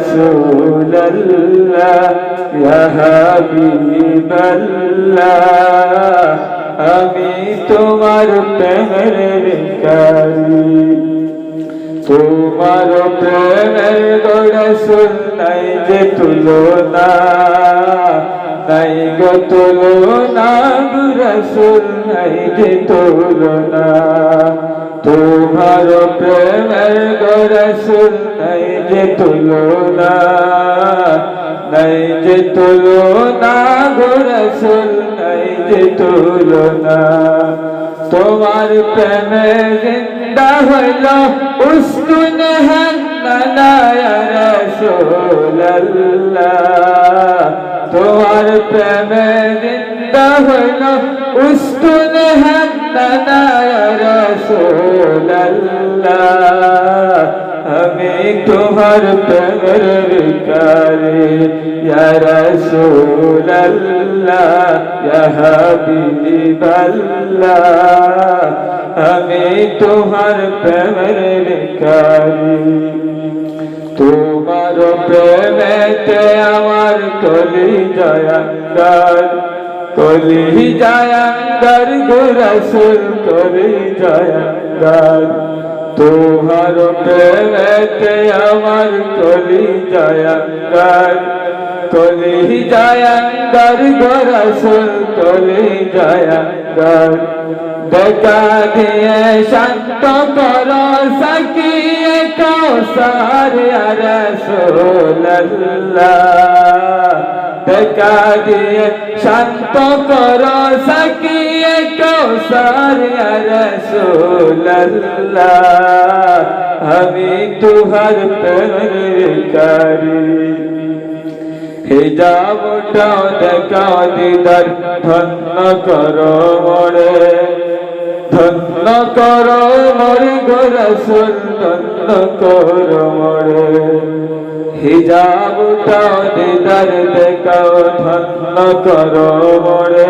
ভিকারি রসোল্লাহ হাবিবাল্লাহ আমি তোমার প্রেমের ভিকারি তোমার প্রেমের গড়সুল নাই যে তুলনা, নাই গো তুলনা গুরসুল নাই যে তুলনা। যে তুলনা, নাই যে তুলনা গুরসুল নাই যে তুলনা। তোমার প্রেমে জিন্দা হইল উস্তুন রসোল্লাহ তোমার প্রেমে জিন্দা হইল উস্তুন রসোল্লাহ তোমার প্রেমের ভিকারি রসোল্লাহ আমি তোমার প্রেমের ভিকারি তোমার প্রেমেতে আমার কলি জয়ঙ্গার কলি জয়ঙ্গার গুরসুল কলি জয়ঙ্গার তোমার প্রেমেতে আমার কলি জয়ঙ্গার কলি জয়ঙ্গার গুরসুল কলি জয়ঙ্গার। দেখা দিয়ে শান্ত কর, সকিয়ে কৌসার রসোল্লাহ দেখা দিয়ে শান্ত কর, সকিয়ে আমি তুহার প্রেমকারী হিজাবটাও দেখাও দিদার, ধন্য করো মরে। ধন্য করো মরে গোরসুল ধন্য করো মরে। হিজাবটাও দিদার দেখাও, ধন্য করো মরে।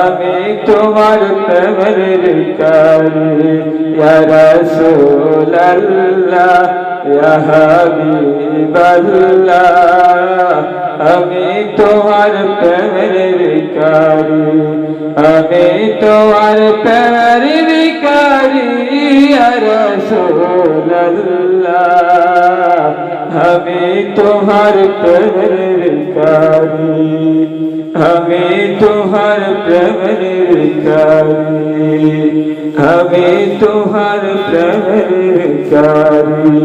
আমি তোমার প্রেমের ভিকারি রসোল্লাহ হাবিবাল্লাহ। আমি তোমার প্রেমের ভিকারি আমি তোমার প্রেমের ভিকারি রসোল্লাহ আমি তোমার প্রেমের ভিকারি আমি তোমার প্রেমের ভিকারি আমি তোমার প্রেমের ভিকারি